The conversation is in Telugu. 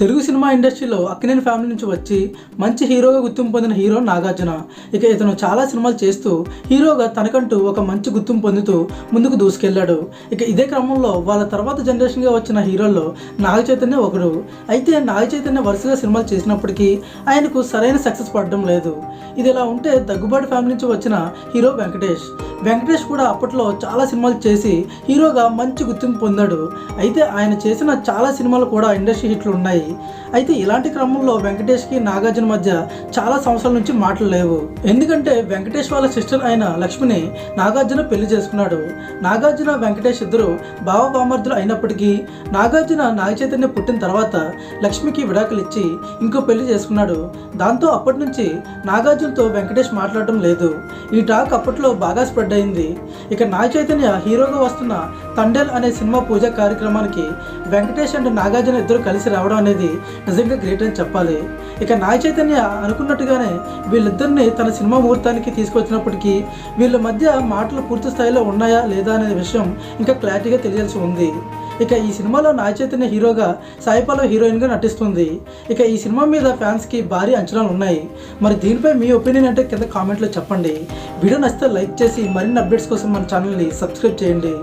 తెలుగు సినిమా ఇండస్ట్రీలో అక్కినేని ఫ్యామిలీ నుంచి వచ్చి మంచి హీరోగా గుర్తింపు పొందిన హీరో నాగార్జున. ఇక ఇతను చాలా సినిమాలు చేస్తూ హీరోగా తనకంటూ ఒక మంచి గుర్తింపు పొందుతూ ముందుకు దూసుకెళ్ళాడు ఇక ఇదే క్రమంలో వాళ్ళ తర్వాత జనరేషన్గా వచ్చిన హీరోల్లో నాగ చైతన్య ఒకడు. అయితే నాగ చైతన్య వరుసగా సినిమాలు చేసినప్పటికీ ఆయనకు సరైన సక్సెస్ పడడం లేదు. ఇది ఇలా ఉంటే దగ్గుబాటు ఫ్యామిలీ నుంచి వచ్చిన హీరో వెంకటేష్. వెంకటేష్ కూడా అప్పట్లో చాలా సినిమాలు చేసి హీరోగా మంచి గుర్తింపు పొందాడు. అయితే ఆయన చేసిన చాలా సినిమాలు కూడా ఇండస్ట్రీ హిట్లు ఉన్నాయి. అయితే ఇలాంటి క్రమంలో వెంకటేష్కి నాగార్జున మధ్య చాలా సంవత్సరాల నుంచి మాటలు లేవు. ఎందుకంటే వెంకటేష్ వాళ్ళ సిస్టర్ అయిన లక్ష్మిని నాగార్జున పెళ్ళి చేసుకున్నాడు. నాగార్జున వెంకటేష్ ఇద్దరు బావ బామర్దులు అయినప్పటికీ నాగార్జున నాగచైతన్య పుట్టిన తర్వాత లక్ష్మికి విడాకులు ఇచ్చి ఇంకో పెళ్ళి చేసుకున్నాడు. దాంతో అప్పటి నుంచి నాగార్జునతో వెంకటేష్ మాట్లాడటం లేదు. ఈ టాక్ అప్పట్లో బాగా స్ప్రెడ్ అయింది. ఇక నాగచైతన్య హీరోగా వస్తున్న తండేల్ అనే సినిమా పూజ కార్యక్రమానికి వెంకటేష్ అండ్ నాగార్జున ఇద్దరు కలిసి రావడం అనేది అనేది నిజంగా గ్రేట్ అని చెప్పాలి. ఇక నాగ చైతన్య అనుకున్నట్టుగానే వీళ్ళిద్దరిని తన సినిమా ముహూర్తానికి తీసుకొచ్చినప్పటికీ వీళ్ళ మధ్య మాటలు పూర్తి స్థాయిలో ఉన్నాయా లేదా అనే విషయం ఇంకా క్లారిటీగా తెలియాల్సి ఉంది. ఇక ఈ సినిమాలో నాగ చైతన్య హీరోగా సాయిపాల హీరోయిన్గా నటిస్తుంది. ఇక ఈ సినిమా మీద ఫ్యాన్స్కి భారీ అంచనాలు ఉన్నాయి. మరి దీనిపై మీ ఒపీనియన్ అంటే కింద కామెంట్లో చెప్పండి. వీడియో నచ్చితే లైక్ చేసి మరిన్ని అప్డేట్స్ కోసం మన ఛానల్ని సబ్స్క్రైబ్ చేయండి.